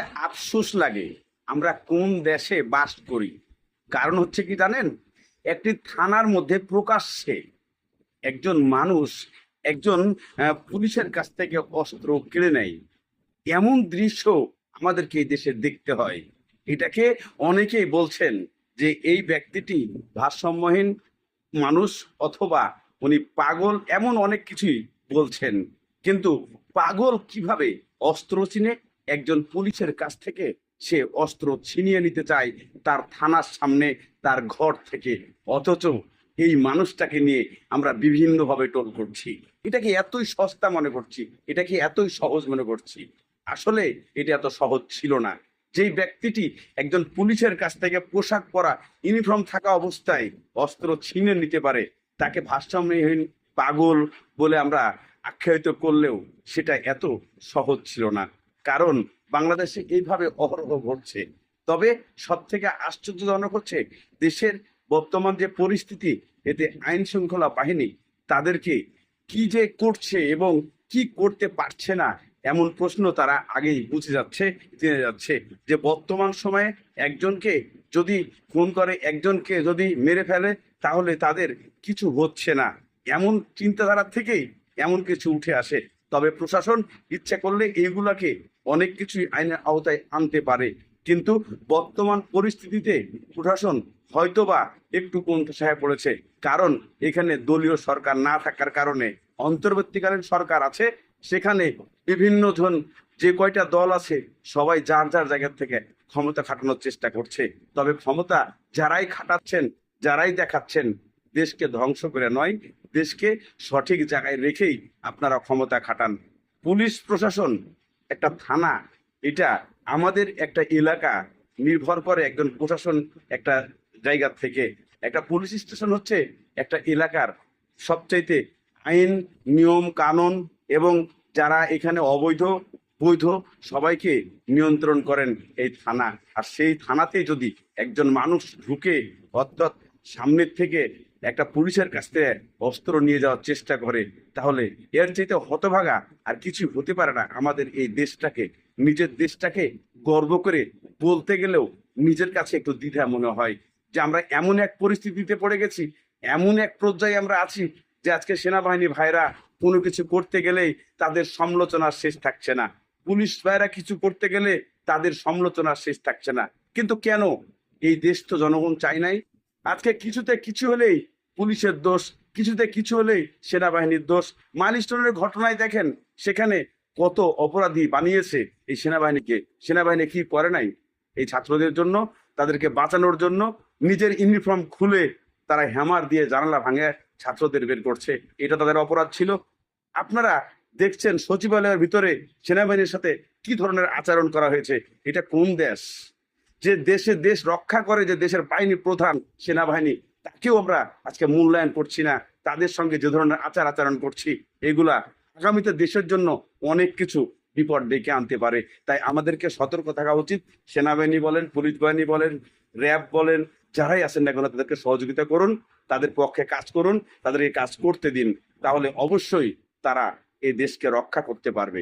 আফসোস লাগে আমরা কোন দেশে বাস করি। কারণ হচ্ছে কি জানেন? একটি থানার মধ্যে প্রকাশ্যে একজন মানুষ একজন পুলিশের কাছ থেকে অস্ত্র কেড়ে নেয়। এমন দৃশ্য আমাদেরকে এই দেশে দেখতে হয়। এটাকে অনেকেই বলছেন যে এই ব্যক্তিটি ভারসাম্যহীন মানুষ অথবা উনি পাগল, এমন অনেক কিছুই বলছেন। কিন্তু পাগল কীভাবে অস্ত্র চিনে? একজন পুলিশের কাছ থেকে সে অস্ত্র ছিনিয়ে নিতে চায় তার থানার সামনে, তার ঘর থেকে। অথচ এই মানুষটাকে নিয়ে আমরা বিভিন্নভাবে টোল করছি। এটাকে এতই সস্তা মনে করছি? এটাকে এতই সহজ মনে করছি? আসলে এটা এত সহজ ছিল না। যেই ব্যক্তিটি একজন পুলিশের কাছ থেকে পোশাক পরা ইউনিফর্ম থাকা অবস্থায় অস্ত্র ছিনে নিতে পারে, তাকে ভারসাম্যহীন পাগল বলে আমরা আখ্যায়িত করলেও সেটা এত সহজ ছিল না। কারণ বাংলাদেশে এইভাবে অহরহ ঘটছে। তবে সব থেকে আশ্চর্যজনক হচ্ছে, দেশের বর্তমান যে পরিস্থিতি, এতে আইন শৃঙ্খলা বাহিনী তাদেরকে কি যে করছে এবং কি করতে পারছে না, এমন প্রশ্ন তারা আগেই বুঝে যাচ্ছে, জেনে যাচ্ছে যে বর্তমান সময়ে একজনকে যদি ফোন করে, একজনকে যদি মেরে ফেলে, তাহলে তাদের কিছু হচ্ছে না। এমন চিন্তাধারা থেকেই এমন কিছু উঠে আসে। তবে প্রশাসন ইচ্ছে করলে এইগুলাকে অনেক কিছুই আইনের আওতায় আনতে পারে। কিন্তু বর্তমান পরিস্থিতিতে প্রশাসন হয়তোবা একটু কোণঠাসায় পড়েছে। কারণ এখানে দলীয় সরকার না থাকার কারণে অন্তর্বর্তীকালীন সরকার আছে, সেখানে বিভিন্ন জন যে কয়টা দল আছে, সবাই যার যার জায়গা থেকে ক্ষমতা খাটানোর চেষ্টা করছে। তবে ক্ষমতা যারাই খাটাচ্ছেন, যারাই দেখাচ্ছেন দেশকে ধ্বংস করে নয়, দেশকে সঠিক জায়গায় রেখেই আপনারা ক্ষমতা খাটান। পুলিশ প্রশাসন, একটা থানা, এটা আমাদের একটা এলাকা নির্ভর করে একজন প্রশাসন একটা জায়গা থেকে। একটা পুলিশ স্টেশন হচ্ছে একটা এলাকার সবচাইতে আইন, নিয়ম, কানুন এবং যারা এখানে অবৈধ, বৈধ সবাইকে নিয়ন্ত্রণ করেন এই থানা। আর সেই থানাতে যদি একজন মানুষ ঢুকে অর্থাৎ সামনের থেকে একটা পুলিশের কাছ থেকে অস্ত্র নিয়ে যাওয়ার চেষ্টা করে, তাহলে এর চাইতে হতভাগা আর কিছু হতে পারে না আমাদের এই দেশটাকে। নিজের দেশটাকে গর্ব করে বলতে গেলেও নিজের কাছে একটু দ্বিধা মনে হয় যে আমরা এমন এক পরিস্থিতিতে পড়ে গেছি, এমন এক পর্যায়ে আমরা আছি যে আজকে সেনাবাহিনী ভাইরা কোনো কিছু করতে গেলেই তাদের সমালোচনার শেষ থাকছে না। পুলিশ ভাইরা কিছু করতে গেলে তাদের সমালোচনার শেষ থাকছে না। কিন্তু কেন? এই দেশ তো জনগণ চাই নাই। আজকে কিছুতে কিছু হলেই পুলিশের দোষ, কিছুতে কিছু হলেই সেনাবাহিনীর দোষ। মাইলস্টোনের ঘটনায় দেখেন, সেখানে কত অপরাধী বানিয়েছে এই সেনাবাহিনীকে। সেনাবাহিনী কি করে নাই? এই ছাত্রদের জন্য, তাদেরকে বাঁচানোর জন্য নিজের ইউনিফর্ম খুলে তারা হ্যামার দিয়ে জানালা ভাঙে ছাত্রদের বের করছে। এটা তাদের অপরাধ ছিল। আপনারা দেখছেন সচিবালয়ের ভিতরে সেনাবাহিনীর সাথে কি ধরনের আচরণ করা হয়েছে? এটা কোন দেশ? যে দেশে দেশ রক্ষা করে, যে দেশের বাহিনী প্রধান সেনাবাহিনী তাকেও আমরা আজকে মূল্যায়ন করছি না, তাদের সঙ্গে যে ধরনের আচার আচরণ করছি, এগুলা আগামীতে দেশের জন্য অনেক কিছু বিপদ ডেকে আনতে পারে। তাই আমাদেরকে সতর্ক থাকা উচিত। সেনাবাহিনী বলেন, পুলিশ বাহিনী বলেন, র্যাব বলেন, যারাই আছেন না কেন, তাদেরকে সহযোগিতা করুন, তাদের পক্ষে কাজ করুন, তাদেরকে কাজ করতে দিন। তাহলে অবশ্যই তারা এই দেশকে রক্ষা করতে পারবে।